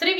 శ్రీ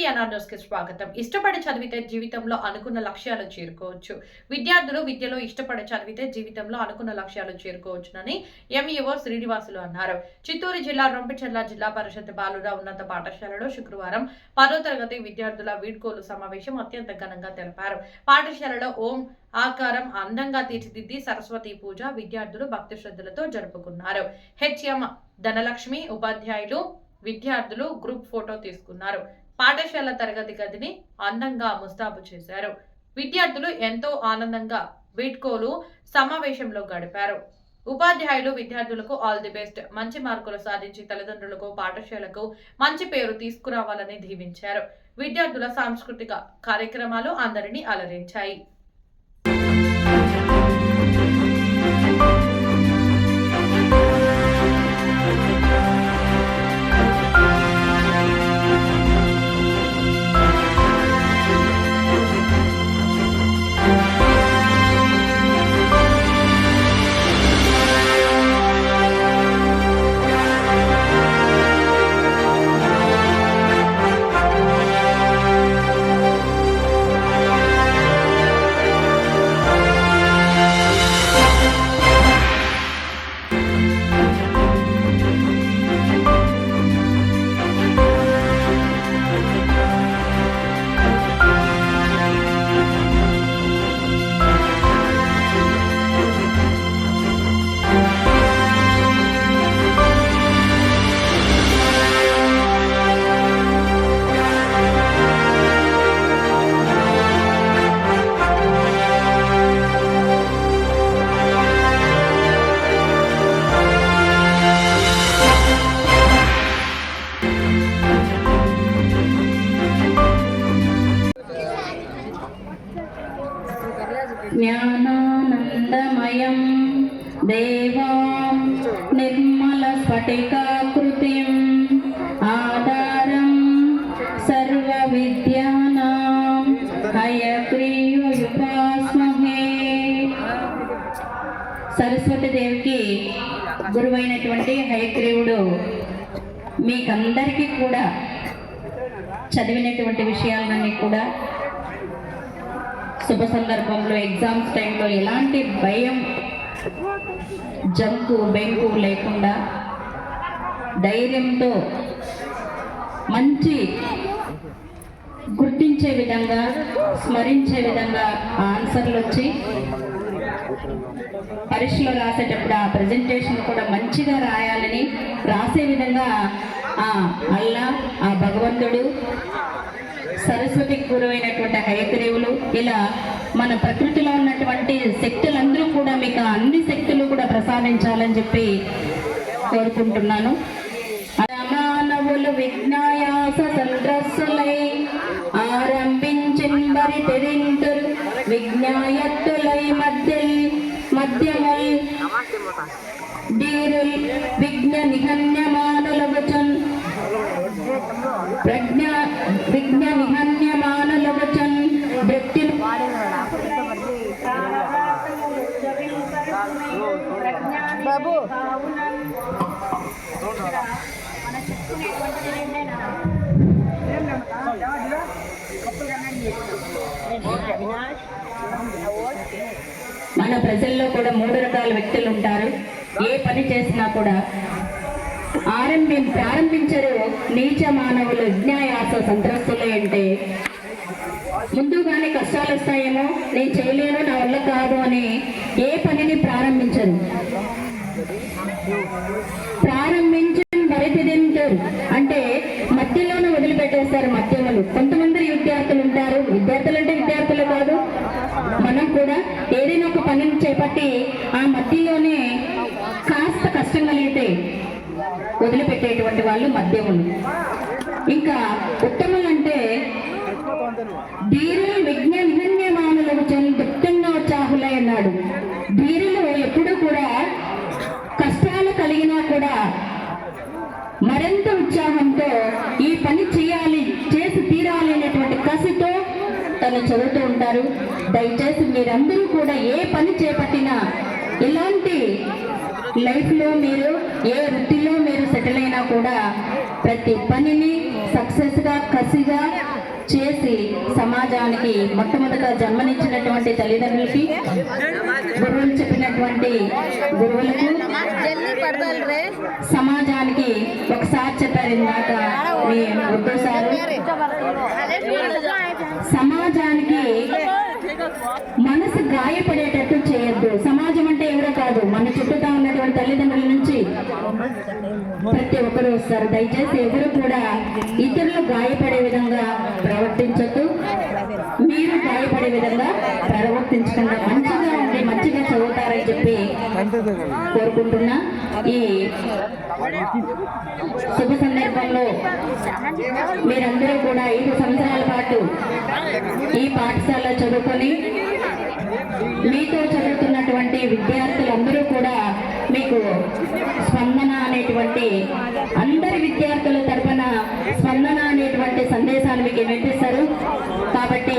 కి స్వాగతం. ఇష్టపడి చదివితే జీవితంలో అనుకున్న లక్ష్యాలు చేరుకోవచ్చు. విద్యార్థులు విద్యలో ఇష్టపడి చదివితే జీవితంలో అనుకున్న లక్ష్యాలు చేరుకోవచ్చునని ఎంఈఓ శ్రీనివాసులు అన్నారు. చిత్తూరు జిల్లా రొంపిచెర్ల జిల్లా పరిషత్ బాలుర ఉన్నత పాఠశాలలో శుక్రవారం పదో తరగతి విద్యార్థుల వీడ్కోలు సమావేశం అత్యంత ఘనంగా తెలిపారు. పాఠశాలలో ఓం ఆకారం అందంగా తీర్చిదిద్ది సరస్వతి పూజ విద్యార్థులు భక్తి శ్రద్ధలతో జరుపుకున్నారు. హెచ్ఎం ధనలక్ష్మి ఉపాధ్యాయులు విద్యార్థులు గ్రూప్ ఫోటో తీసుకున్నారు. పాఠశాల తరగతి గదిని అందంగా ముస్తాబు చేశారు. విద్యార్థులు ఎంతో ఆనందంగా వీడ్కోలు సమావేశంలో గడిపారు. ఉపాధ్యాయులు విద్యార్థులకు ఆల్ ది బెస్ట్ మంచి మార్కులు సాధించి తల్లిదండ్రులకు పాఠశాలకు మంచి పేరు తీసుకురావాలని దీవించారు. విద్యార్థుల సాంస్కృతిక కార్యక్రమాలు అందరినీ అలరించాయి. ज्ञानानन्दमयं देवां निर्मलस्फटिकाकृतिम् आधारं सर्वविद्यानां हयग्रीवयुपास्महे సరస్వతి దేవికి గురువైనటువంటి హయగ్రీవుడు మీకందరికీ కూడా చదివినటువంటి విషయాలన్నీ కూడా శుభ సందర్భంలో ఎగ్జామ్స్ టైంలో ఎలాంటి భయం జంకు బెంకు లేకుండా ధైర్యంతో మంచి గుర్తించే విధంగా స్మరించే విధంగా ఆన్సర్లు వచ్చి పరీక్షలో రాసేటప్పుడు ఆ ప్రజెంటేషన్ కూడా మంచిగా రాయాలని రాసే విధంగా ఆ అల్లా ఆ భగవంతుడు సరస్వతికి గురువైనటువంటి హయగ్రీవులు ఇలా మన ప్రకృతిలో ఉన్నటువంటి శక్తులందరూ కూడా మీకు అన్ని శక్తులు కూడా ప్రసాదించాలని చెప్పి కోరుకుంటున్నాను. మానవులు విజ్ఞాయాస సంద్రస్సులై ఆరంభించింబరి తెరింతురు. విజ్ఞాయత్తులై మధ్య మధ్యమై డీరుల్ విఘ్న నిహన్యమానులవచన్ ప్రజ్ఞ మన ప్రజల్లో కూడా మూడు రకాల వ్యక్తులు ఉంటారు. ఏ పని చేసినా కూడా ఆరంభి ప్రారంభించరు నీచ మానవులు విజ్ఞాయాస సంత్రస్తులే అంటే. ముందుగానే కష్టాలు వస్తాయేమో నేను చేయలేను నా వల్ల కాదు అని ఏ పనిని ప్రారంభించరు. ప్రారంభించిన భరితిదింటారు అంటే మధ్యలోనే వదిలిపెట్టేస్తారు మధ్యములు. కొంతమంది విద్యార్థులు ఉంటారు విద్యార్థులు అంటే విద్యార్థులు కాదు మనం కూడా ఏదైనా ఒక పనిని చేపట్టి ఆ మధ్యలోనే కాస్త కష్టం కలిగితే వదిలిపెట్టేటువంటి వాళ్ళు మద్యములు ఇంకా ఉత్తములు అంటే ధీరులు విజ్ఞ నిహన్యమానులకు దుఃఖంగా ఉత్సాహులై అన్నాడు ధీరులు ఎప్పుడూ కూడా కష్టాలు కలిగినా కూడా మరింత ఉత్సాహంతో ఈ పని చేయాలి చేసి తీరాలి అనేటువంటి కసితో తను చదువుతూ ఉంటారు. దయచేసి మీరందరూ కూడా ఏ పని చేపట్టినా ఇలాంటి లైఫ్లో మీరు ఏ వృత్తిలో మీరు సెటిల్ అయినా కూడా ప్రతి పనిని సక్సెస్గా కసిగా చేసి సమాజానికి మొట్టమొదట జన్మనిచ్చినటువంటి తల్లిదండ్రులకి గురువులు చెప్పినటువంటి గురువులకు సమాజానికి ఒకసారి చెప్పారు ఇందాక మీ ఉర్దూ సారు. మనసు గాయపడేటట్టు చేయొద్దు. సమాజం అంటే ఎవరో కాదు. మన చుట్టూతా ఉన్నటువంటి తల్లిదండ్రుల నుంచి ప్రతి ఒక్కరు వస్తారు. దయచేసి ఎవరు కూడా ఇతరులు గాయపడే విధంగా ప్రవర్తించొద్దు. మీరు గాయపడే విధంగా ప్రవర్తించకుండా మంచిగా ఉండి మంచిగా చదువుతారని చెప్పి కోరుకుంటున్నా. ఈ శుభ సందర్భంలో మీరందరూ కూడా ఐదు ఈ పాఠశాలలో చదువుకొని మీతో చదువుతున్నటువంటి విద్యార్థులందరూ కూడా మీకు స్పందన అనేటువంటి అందరి విద్యార్థుల తరపున స్పందన అనేటువంటి సందేశాన్ని మీకు వినిపిస్తారు. కాబట్టి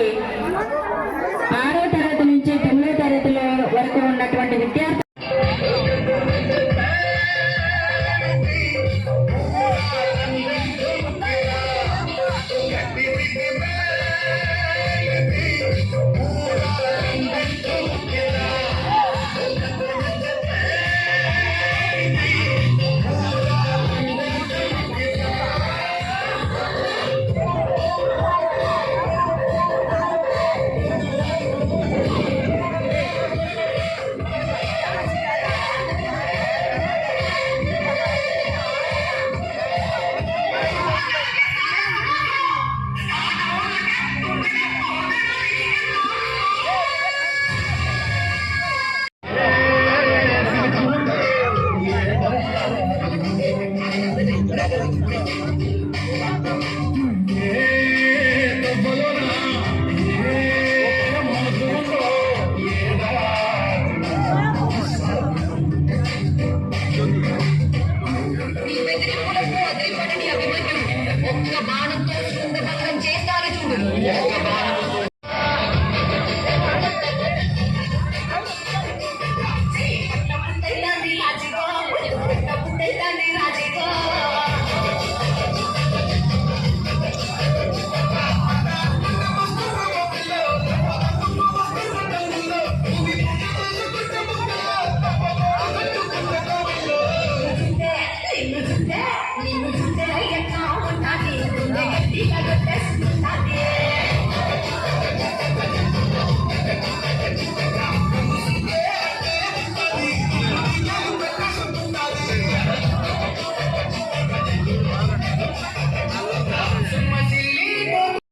Yeah.